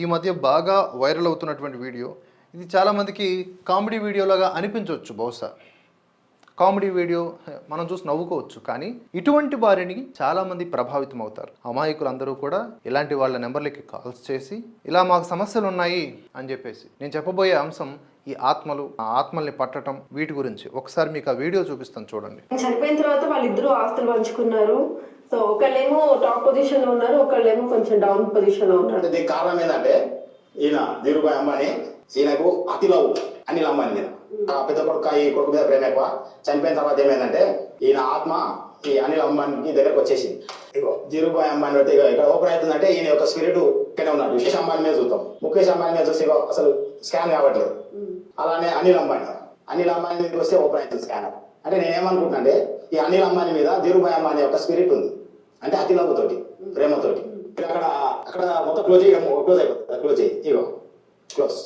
ఈ మధ్య బాగా వైరల్ అవుతున్నటువంటి వీడియో. ఇది చాలామందికి కామెడీ వీడియోలాగా అనిపించవచ్చు బహుశా. కామెడీ వీడియో మనం చూసి నవ్వుకోవచ్చు కానీ ఇటువంటి వారిని చాలామంది ప్రభావితం అవుతారు. అమాయకులందరూ కూడా ఇలాంటి వాళ్ళ నెంబర్లకి కాల్స్ చేసి ఇలా మాకు సమస్యలు ఉన్నాయి అని చెప్పేసి. నేను చెప్పబోయే అంశం ఈ ఆత్మలు ఆ ఆత్మల్ని పట్టడం వీటి గురించి. ఒకసారి మీకు ఆ వీడియో చూపిస్తాను చూడండి. చనిపోయిన తర్వాత వాళ్ళిద్దరూ ఆస్తులు పంచుకున్నారు. సో ఒకళ్ళేమో టాప్ పొజిషన్లో ఉన్నారు ఒకళ్ళేమో కొంచెం డౌన్ పొజిషన్లో ఉన్నారు దీనికి కారణం ఏంటంటే ఈయన ధీరుభాయ్ అంబానీ ఈయనకు అతి లవ్ అనిల్ అంబానీ మీద. ఆ పెద్ద కొడుకు ఈ కొడుకు మీద ప్రేమ ఎక్కువ. చనిపోయిన తర్వాత ఏమైందంటే ఈయన ఆత్మ ఈ అనిల్ అంబానీకి దగ్గరకు వచ్చేసింది. ఇగో ధీరుభాయ్ అంబానీ అయితే ఇక్కడ ఓపెన్ అవుతుందంటే ఈయన యొక్క స్పిరిట్ ఇక్కడే ఉన్నాడు. విశేష్ అంబానీ మీద చూద్దాం. ముఖేష్ అంబానీ మీద చూస్తే అసలు స్కాన్ కావట్లేదు. అలానే అనిల్ అంబానీ. అనిల్ అంబానీ మీద వస్తే ఓపెన్ అవుతుంది స్కానర్ అంటే నేనేమనుకుంటున్నా అంటే ఈ అనిల్ అంబానీ మీద ధీరుభాయ్ అంబానీ యొక్క స్పిరిట్ ఉంది. అంటే అతి ప్రేమతోటి. అక్కడ అక్కడ మొత్తం క్లోజ్ క్లోజ్ అయిపోతుంది. క్లోజ్ అయ్యి ఇగో క్లోజ్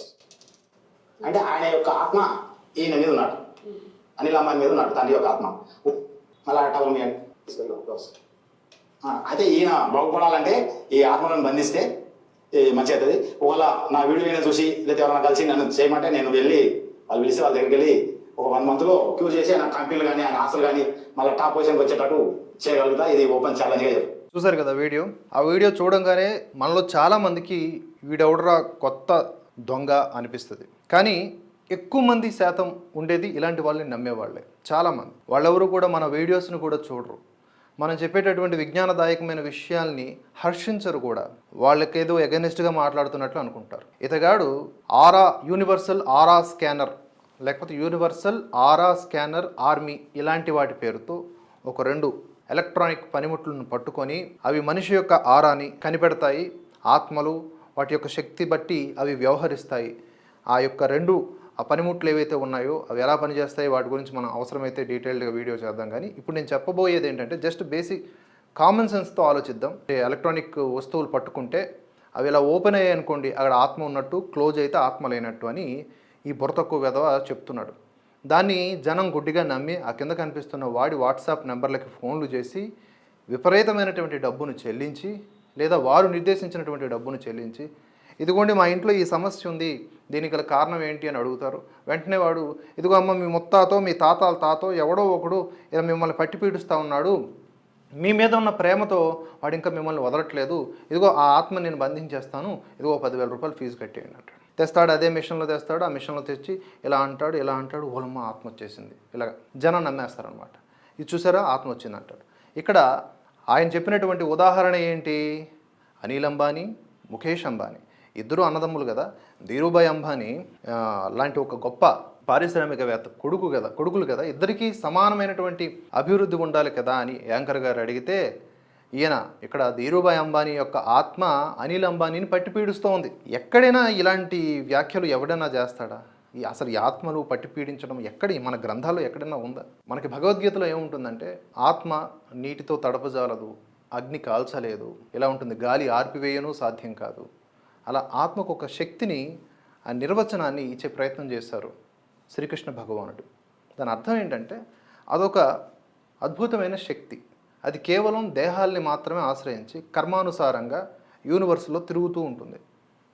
అంటే ఆయన యొక్క ఆత్మ ఈయన మీద ఉన్నాడు. అనిల్ అమ్మాయి మీద ఉన్నాడు తండ్రి యొక్క ఆత్మ. మళ్ళా టవల్ మీ క్లోజ్ అయితే ఈయన బాగుపడాలంటే ఈ ఆత్మలను బంధిస్తే మంచి అవుతుంది. ఒకవేళ నా వీడియో చూసి లేదా ఎవరైనా కలిసి నన్ను చేయమంటే నేను వెళ్ళి వాళ్ళు పిలిచి వాళ్ళ దగ్గరికి వెళ్ళి ఒక వన్ మంత్లో క్యూ చేసి ఆయన కంపెనీలు కానీ ఆయన ఆశలు కానీ మళ్ళీ టాప్ పొజిషన్కి వచ్చేటట్టు చేయగలుగుతా. ఇది ఓపెన్ ఛాలెంజ్గా చెప్తాను చూసారు కదా వీడియో? ఆ వీడియో చూడంగానే మనలో చాలా మందికి వీడెవడరా కొత్త దొంగ అనిపిస్తుంది. కానీ ఎక్కువ మంది శాతం ఉండేది ఇలాంటి వాళ్ళని నమ్మేవాళ్ళే. చాలామంది వాళ్ళెవరు కూడా మన వీడియోస్ని కూడా చూడరు. మనం చెప్పేటటువంటి విజ్ఞానదాయకమైన విషయాల్ని హర్షించరు కూడా. వాళ్ళకేదో ఎగనెస్ట్గా మాట్లాడుతున్నట్లు అనుకుంటారు. ఇతగాడు ఆరా యూనివర్సల్ ఆరా స్కానర్ లేకపోతే యూనివర్సల్ ఆరా స్కానర్ ఆర్మీ ఇలాంటి వాటి పేరుతో ఒక రెండు ఎలక్ట్రానిక్ పనిముట్లను పట్టుకొని అవి మనిషి యొక్క ఆరాని కనిపెడతాయి. ఆత్మలు వాటి యొక్క శక్తి బట్టి అవి వ్యవహరిస్తాయి. ఆ యొక్క రెండు ఆ పనిముట్లు ఏవైతే ఉన్నాయో అవి ఎలా పనిచేస్తాయి వాటి గురించి మనం అవసరమైతే డీటెయిల్డ్గా వీడియో చేద్దాం. కానీ ఇప్పుడు నేను చెప్పబోయేది ఏంటంటే జస్ట్ బేసిక్ కామన్ సెన్స్తో ఆలోచిద్దాం. ఎలక్ట్రానిక్ వస్తువులు పట్టుకుంటే అవి ఇలా ఓపెన్ అయ్యాయి అనుకోండి అక్కడ ఆత్మ ఉన్నట్టు క్లోజ్ అయితే ఆత్మ లేనట్టు అని ఈ బుర్ర తక్కువ వెధవ చెప్తున్నాడు. దాన్ని జనం గుడ్డిగా నమ్మి ఆ కింద కనిపిస్తున్న వాడి వాట్సాప్ నెంబర్లకి ఫోన్లు చేసి విపరీతమైనటువంటి డబ్బును చెల్లించి లేదా వారు నిర్దేశించినటువంటి డబ్బును చెల్లించి ఇదిగోండి మా ఇంట్లో ఈ సమస్య ఉంది దీనికి గల కారణం ఏంటి అని అడుగుతారు. వెంటనే వాడు ఇదిగో అమ్మ మీ ముత్తాతో మీ తాతాల తాతో ఎవడో ఒకడు ఇలా మిమ్మల్ని పట్టి పీడుస్తూ ఉన్నాడు. మీ మీద ఉన్న ప్రేమతో వాడు ఇంకా మిమ్మల్ని వదలట్లేదు. ఇదిగో ఆ ఆత్మ నేను బంధించేస్తాను. ఇదిగో పదివేల రూపాయలు ఫీజు కట్టేయండి అంటాడు. తెస్తాడు అదే మిషన్లో తెస్తాడు ఆ మిషన్లో తెచ్చి ఇలా అంటాడు ఇలా అంటాడు ఓలమ్మ ఆత్మ వచ్చేసింది. ఇలా జనం నమ్మేస్తారనమాట ఇది చూసారా? ఆత్మ వచ్చింది అంటాడు. ఇక్కడ ఆయన చెప్పినటువంటి ఉదాహరణ ఏంటి? అనిల్ అంబానీ ముఖేష్ అంబానీ. ఇద్దరు అన్నదమ్ములు కదా. ధీరుభాయ్ అంబానీ లాంటి ఒక గొప్ప పారిశ్రామికవేత్త కొడుకు కదా కొడుకులు కదా. ఇద్దరికీ సమానమైనటువంటి అభివృద్ధి ఉండాలి కదా అని యాంకర్ గారు అడిగితే ఈయన ఇక్కడ ధీరుభాయ్ అంబానీ యొక్క ఆత్మ అనిల్ అంబానీని పట్టి పీడిస్తూ ఉంది ఎక్కడైనా ఇలాంటి వ్యాఖ్యలు ఎవడైనా చేస్తాడా? ఈ అసలు ఈ ఆత్మలు పట్టి పీడించడం ఎక్కడ? మన గ్రంథాల్లో ఎక్కడైనా ఉందా? మనకి భగవద్గీతలో ఏముంటుందంటే ఆత్మ నీటితో తడపజాలదు అగ్ని కాల్చలేదు. ఇలా ఉంటుంది? గాలి ఆర్పివేయను సాధ్యం కాదు. అలా ఆత్మకు ఒక శక్తిని ఆ నిర్వచనాన్ని ఇచ్చే ప్రయత్నం చేశారు శ్రీకృష్ణ భగవానుడు. దాని అర్థం ఏంటంటే అదొక అద్భుతమైన శక్తి. అది కేవలం దేహాల్ని మాత్రమే ఆశ్రయించి కర్మానుసారంగా యూనివర్స్లో తిరుగుతూ ఉంటుంది.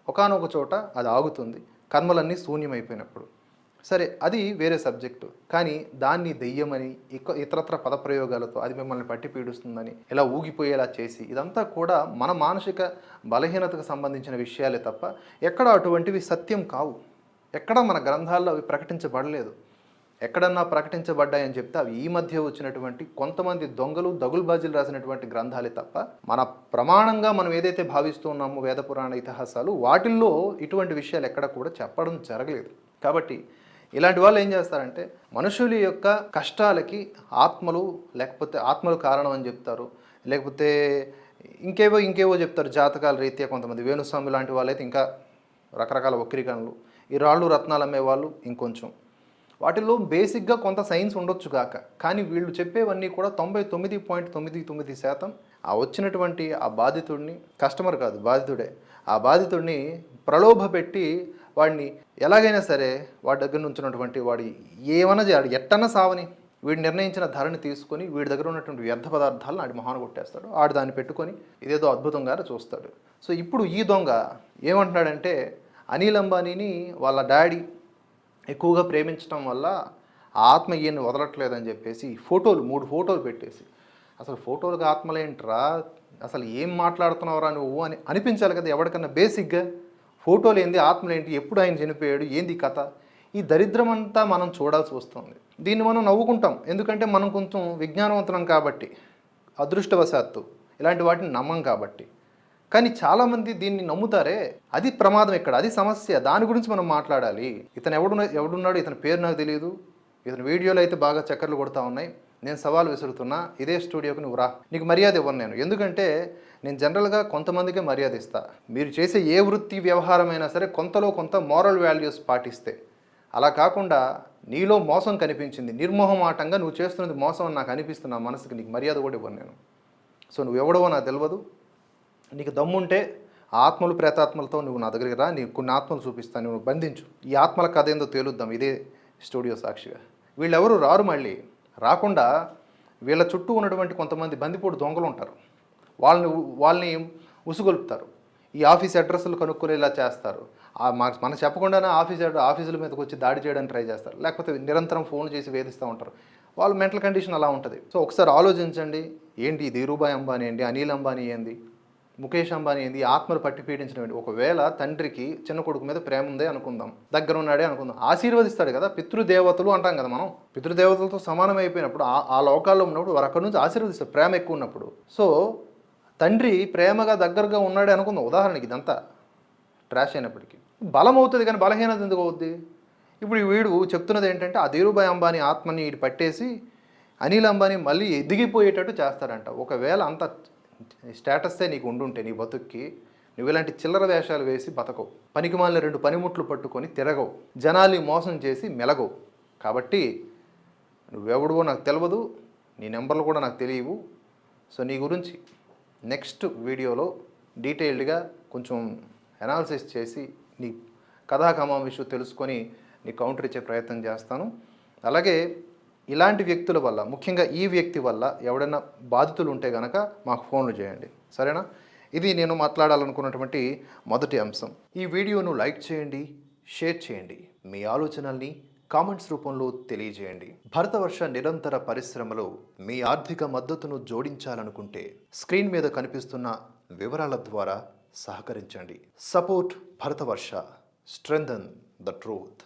ఒకానొక చోట అది ఆగుతుంది. కర్మలన్నీ శూన్యమైపోయినప్పుడు. సరే అది వేరే సబ్జెక్టు. కానీ దాన్ని దెయ్యమని ఇక ఇతరత్ర పదప్రయోగాలతో అది మిమ్మల్ని పట్టి పీడుస్తుందని ఇలా ఊగిపోయేలా చేసి ఇదంతా కూడా మన మానసిక బలహీనతకు సంబంధించిన విషయాలే తప్ప ఎక్కడ అటువంటివి సత్యం కావు. ఎక్కడ మన గ్రంథాల్లో అవి ప్రకటించబడలేదు. ఎక్కడన్నా ప్రకటించబడ్డాయని చెప్తే అవి ఈ మధ్య వచ్చినటువంటి కొంతమంది దొంగలు దగుల్బాజీలు రాసినటువంటి గ్రంథాలే తప్ప మన ప్రమాణంగా మనం ఏదైతే భావిస్తూ ఉన్నామో వేద పురాణ ఇతిహాసాలు వాటిల్లో ఇటువంటి విషయాలు ఎక్కడ కూడా చెప్పడం జరగలేదు. కాబట్టి ఇలాంటి వాళ్ళు ఏం చేస్తారంటే మనుషుల యొక్క కష్టాలకి ఆత్మలు లేకపోతే ఆత్మలు కారణం అని చెప్తారు. లేకపోతే ఇంకేవో ఇంకేవో చెప్తారు జాతకాల రీత్యా కొంతమంది. వేణుస్వామి లాంటి వాళ్ళైతే ఇంకా రకరకాల వక్రీకరణలు. ఈ రాళ్ళు రత్నాలు అమ్మేవాళ్ళు ఇంకొంచెం. వాటిల్లో బేసిక్గా కొంత సైన్స్ ఉండొచ్చు కాక కానీ వీళ్ళు చెప్పేవన్నీ కూడా తొంభై తొమ్మిది పాయింట్ తొమ్మిది తొమ్మిది శాతం ఆ వచ్చినటువంటి ఆ బాధితుడిని కస్టమర్ కాదు బాధితుడే. ఆ బాధితుడిని ప్రలోభ పెట్టి వాడిని ఎలాగైనా సరే వాడి దగ్గర నుంచి ఉన్నటువంటి వాడి ఏమన్నా చేయాలి ఎట్టన్నా సావని వీడు నిర్ణయించిన ధరని తీసుకొని వీడి దగ్గర ఉన్నటువంటి వ్యర్థ పదార్థాలను ఆడి మొహాన కొట్టేస్తాడు. ఆడు దాన్ని పెట్టుకొని ఇదేదో అద్భుతంగా చూస్తాడు. సో ఇప్పుడు ఈ దొంగ ఏమంటున్నాడంటే అనిల్ అంబానీని వాళ్ళ డాడీ ఎక్కువగా ప్రేమించడం వల్ల ఆత్మ ఈయన్ని వదలట్లేదని చెప్పేసి ఫోటోలు మూడు ఫోటోలు పెట్టేసి. అసలు ఫోటోలకు ఆత్మలేంట్రా అసలు ఏం మాట్లాడుతున్నావురా నువ్వు అని అనిపించాలి కదా ఎవరికన్నా బేసిక్గా. ఫోటోలు ఏంది ఆత్మలేంటి ఎప్పుడు ఆయన చనిపోయాడు ఏంది కథ? ఈ దరిద్రం అంతా మనం చూడాల్సి వస్తుంది. దీన్ని మనం నవ్వుకుంటాం. ఎందుకంటే మనం కొంచెం విజ్ఞానవంతులం కాబట్టి అదృష్టవశాత్తు ఇలాంటి వాటిని నమ్మం కాబట్టి. కానీ చాలామంది దీన్ని నమ్ముతారే? అది ప్రమాదం ఇక్కడ అది సమస్య. దాని గురించి మనం మాట్లాడాలి. ఇతను ఎవడు ఎవడున్నాడు ఇతని పేరు నాకు తెలియదు ఇతని వీడియోలు అయితే బాగా చక్కర్లు కొడతా ఉన్నాయి. నేను సవాల్ విసురుతున్నా. ఇదే స్టూడియోకి నువ్వు రా. నీకు మర్యాద ఇవ్వను నేను. ఎందుకంటే నేను జనరల్గా కొంతమందికే మర్యాద ఇస్తా. మీరు చేసే ఏ వృత్తి వ్యవహారమైనా సరే కొంతలో కొంత మోరల్ వాల్యూస్ పాటిస్తే. అలా కాకుండా నీలో మోసం కనిపించింది నిర్మోహమాటంగా నువ్వు చేస్తున్నది మోసం అని నాకు అనిపిస్తున్న మనసుకి నీకు మర్యాద కూడా ఇవ్వను నేను. సో నువ్వు ఎవడవో నాకు తెలియదు నీకు దమ్ముంటే ఆత్మలు ప్రేతాత్మలతో నువ్వు నా దగ్గరికి రా నీకు కొన్ని ఆత్మలు చూపిస్తాను నువ్వు బంధించు. ఈ ఆత్మల కథ ఏందో తేలుద్దాం. ఇదే స్టూడియో సాక్షిగా. వీళ్ళెవరు రారు మళ్ళీ. రాకుండా వీళ్ళ చుట్టూ ఉన్నటువంటి కొంతమంది బందిపోటు దొంగలు ఉంటారు. వాళ్ళని వాళ్ళని ఉసుగొలుపుతారు. ఈ ఆఫీస్ అడ్రస్లు కనుక్కునేలా చేస్తారు. మా మన చెప్పకుండానే ఆఫీస్ ఆఫీసుల మీదకి వచ్చి దాడి చేయడానికి ట్రై చేస్తారు. లేకపోతే నిరంతరం ఫోన్ చేసి వేధిస్తూ ఉంటారు. వాళ్ళ మెంటల్ కండిషన్ అలా ఉంటుంది. సో ఒకసారి ఆలోచించండి. ఏంటి ఈ ధీరుభాయ్ అంబానీ ఏంటి అనిల్ అంబానీ ఏంది? ముఖేష్ అంబానీ ఏంది? ఆత్మను పట్టి పీడించడం ఒకవేళ తండ్రికి చిన్న కొడుకు మీద ప్రేమ ఉందే అనుకుందాం. దగ్గర ఉన్నాడే అనుకుందాం. ఆశీర్వదిస్తాడు కదా? పితృదేవతలు అంటాం కదా మనం. పితృదేవతలతో సమానం అయిపోయినప్పుడు ఆ లోకాల్లో ఉన్నప్పుడు వారు అక్కడి నుంచి ఆశీర్వదిస్తారు ప్రేమ ఎక్కువ ఉన్నప్పుడు. సో తండ్రి ప్రేమగా దగ్గరగా ఉన్నాడే అనుకుందాం. ఉదాహరణకి ఇదంతా. ట్రాష్ అయినప్పటికీ. బలం అవుతుంది కానీ బలహీనత ఎందుకు అవుద్ది? ఇప్పుడు వీడు చెప్తున్నది ఏంటంటే ఆ ధీరుభాయ్ అంబానీ ఆత్మని ఇటు పట్టేసి అనిల్ అంబానీ మళ్ళీ ఎదిగిపోయేటట్టు చేస్తాడంట. ఒకవేళ అంత స్టేటస్సే నీకు ఉండుంటే నీ బతుక్కి నువ్వు ఇలాంటి చిల్లర వేషాలు వేసి బతకవు. పనికిమాలిన రెండు పనిముట్లు పట్టుకొని తిరగవు. జనాల్ని మోసం చేసి మెలగవు. కాబట్టి నువ్వెవడువో నాకు తెలియదు నీ నెంబర్లు కూడా నాకు తెలియవు. సో నీ గురించి నెక్స్ట్ వీడియోలో డీటెయిల్డ్గా కొంచెం అనాలిసిస్ చేసి నీ కథాకమా విషయం తెలుసుకొని నీ కౌంటర్ ఇచ్చే ప్రయత్నం చేస్తాను. అలాగే ఇలాంటి వ్యక్తుల వల్ల ముఖ్యంగా ఈ వ్యక్తి వల్ల ఎవడైనా బాధితులు ఉంటే కనుక మాకు ఫోన్లు చేయండి. సరేనా? ఇది నేను మాట్లాడాలనుకున్నటువంటి మొదటి అంశం. ఈ వీడియోను లైక్ చేయండి షేర్ చేయండి. మీ ఆలోచనల్ని కామెంట్స్ రూపంలో తెలియజేయండి. భరతవర్ష నిరంతర పరిశ్రమలో మీ ఆర్థిక మద్దతును జోడించాలనుకుంటే స్క్రీన్ మీద కనిపిస్తున్న వివరాల ద్వారా సహకరించండి. Support Bharatavarsha. Strengthen the truth